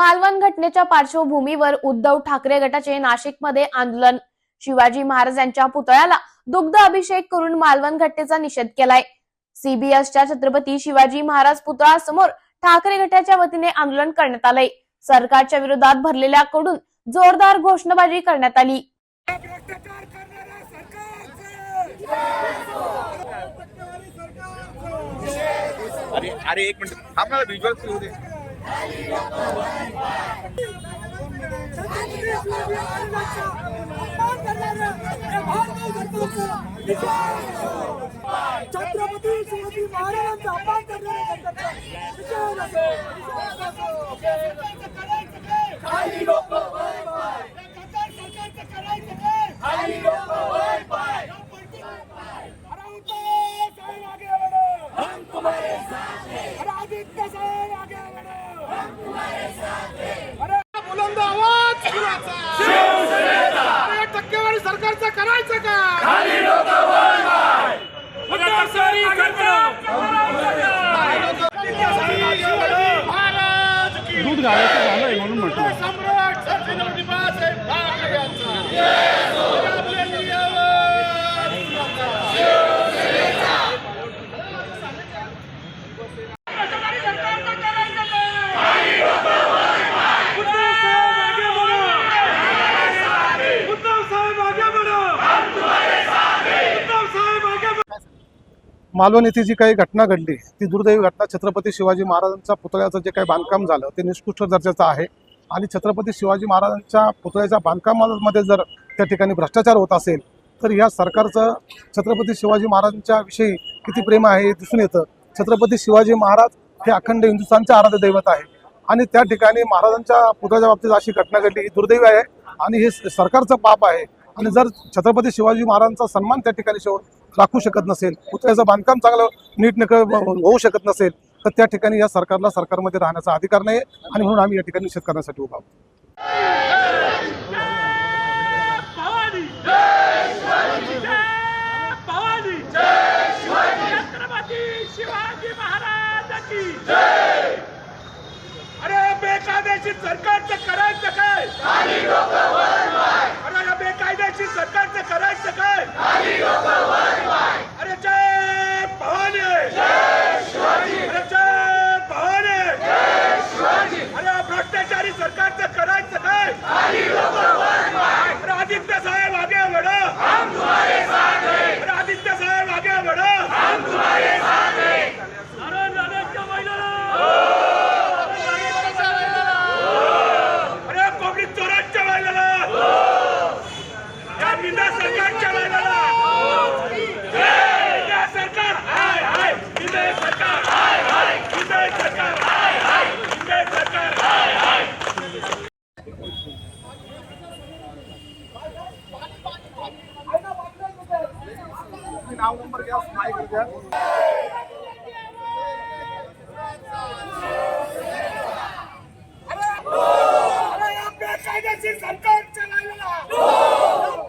मालवण घटनेच्या पार्श्वभूमीवर उद्धव ठाकरे गटाचे नाशिकमध्ये आंदोलन. शिवाजी महाराज यांच्या पुतळ्याला दुग्ध अभिषेक करून मालवण घटनेचा निषेध केलाय. सीबीएसच्या छत्रपती शिवाजी महाराज पुतळा समोर ठाकरे गटाच्या वतीने आंदोलन करण्यात आलंय. सरकारच्या विरोधात भरलेल्या कडून जोरदार घोषणाबाजी करण्यात आली. अरे अरे एक मिनिट. आपल्याला व्हिज्युअल होते छत्रपती शिवाजी महाराजांचा अपमान करणाऱ्या या भारतीय Good night. मालवण येथे जी काही घटना घडली ती दुर्दैवी घटना छत्रपती शिवाजी महाराजांच्या पुतळ्याचं जे काही बांधकाम झालं ते निष्कृष्ट दर्जाचं आहे. आणि छत्रपती शिवाजी महाराजांच्या पुतळ्याच्या बांधकामामध्ये जर त्या ठिकाणी भ्रष्टाचार होत असेल तर या सरकारचं छत्रपती शिवाजी महाराजांच्या विषयी किती प्रेम आहे हे दिसून येतं. छत्रपती शिवाजी महाराज हे अखंड हिंदुस्थानचे आराध्य दैवत आहे आणि त्या ठिकाणी महाराजांच्या पुतळ्याच्या बाबतीत अशी घटना घडली ही दुर्दैवी आहे. आणि हे सरकारचं पाप आहे. आणि जर छत्रपती शिवाजी महाराजांचा सन्मान त्या ठिकाणी शेवट राखू शकत नसेल पुतळ्याचं बांधकाम चांगलं नीट होऊ शकत नसेल तर त्या ठिकाणी या सरकारला सरकारमध्ये राहण्याचा अधिकार नाही आणि म्हणून आम्ही या ठिकाणी निषेध करण्यासाठी उभा अरे बेकायदेशीर सरकारचं करायचं काय? अरे बेकायदेशीर करायचं काय अरे जय भवानी जय शिवाजी अरे जय भवानी जय शिवाजी अरे या भ्रष्टाचारी सरकारचं करायचं काय अरे आदित्य साहेब आगे बढ़ो हम तुम्हारे साथ हैं अरे आदित्य साहेब आगे बढ़ो हम तुम्हारे साथ हैं अरे नरेंद्र महिला अरे कोकणी चोरांच्या महिला या निंदा सरकारच्या महिला निंदा सरकार हाय हाय निंदा सरकार हाय हाय निंदा सरकार हाय हाय निंदा सरकार हाय हाय नाव नंबर घ्या माईक घ्या अरे या बेकायदेशीर सरकार चलायला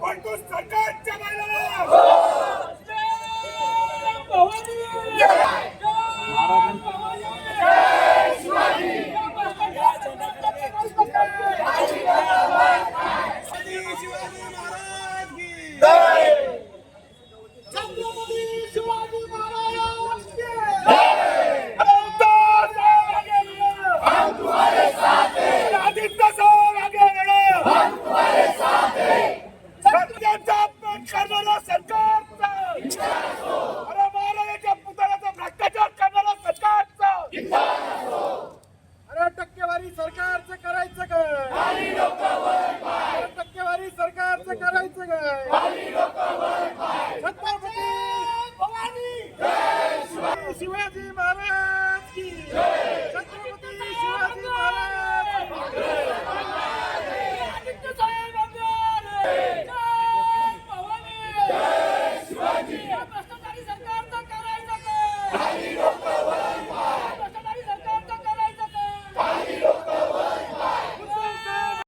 पण तू सरकार चलायला शिवाजी महाराज की छत्रपती शिवाजी महाराज की अरे उद्धव साहेब आगे बढ़ो हम तुम्हारे साथ हैं आदित्य साहेब आगे बढ़ो हम तुम्हारे साथ हैं सत्याचा अपमान करणारा सरकारचा अरे महाराजांच्या पुतळ्याचा भ्रष्टाचार करणारा सरकारचा अरे टक्केवारी सरकारचं करायचं काय अरे टक्केवारी सरकारचं करायचं काय छत्रपती भवानी शिवाजी शिवाजी महाराज की छत्रपती शिवाजी महाराज की आदित्य साहेब आंदोलन जय भवानी जय शिवाजी या भ्रष्टाचारी सरकारचं करायचं काय भ्रष्टाचारी सरकारचं करायचं काय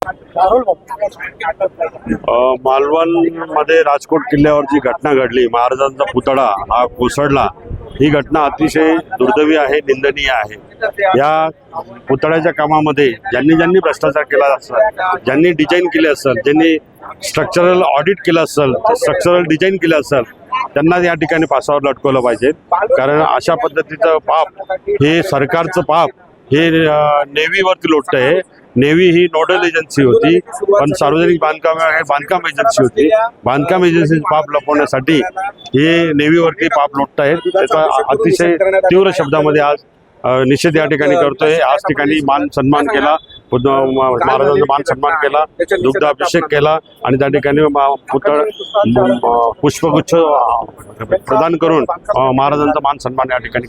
अ, मालवणमध्ये राजकोट किल्ल्यावर जी घटना घडली महाराजांचा पुतळा हा कोसळला ही घटना अतिशय दुर्दैवी आहे निंदनीय आहे. या पुतळ्याच्या कामामध्ये ज्यांनी ज्यांनी भ्रष्टाचार केला असेल ज्यांनी डिझाईन केले असेल ज्यांनी स्ट्रक्चरल ऑडिट केलं असेल स्ट्रक्चरल डिझाईन केलं असेल त्यांना या ठिकाणी पासावर लटकवलं पाहिजे. कारण अशा पद्धतीचं पाप हे सरकारचं पाप हे नेव्हीवरती लोटतं आहे नेव्ही ही नोडल एजन्सी होती. पण सार्वजनिक बांधकाम बांधकाम एजन्सी होती. बांधकाम एजन्सी पाप लपवण्यासाठी हे नेव्हीवरती पाप लोटत आहेत. त्याचा अतिशय तीव्र शब्दामध्ये आज निषेध या ठिकाणी करतोय. आज ठिकाणी मान सन्मान केला. महाराजांचा मान सन्मान केला. दुग्धाभिषेक केला. आणि त्या ठिकाणी पुतळ पुष्पगुच्छ प्रदान करून महाराजांचा मान सन्मान या ठिकाणी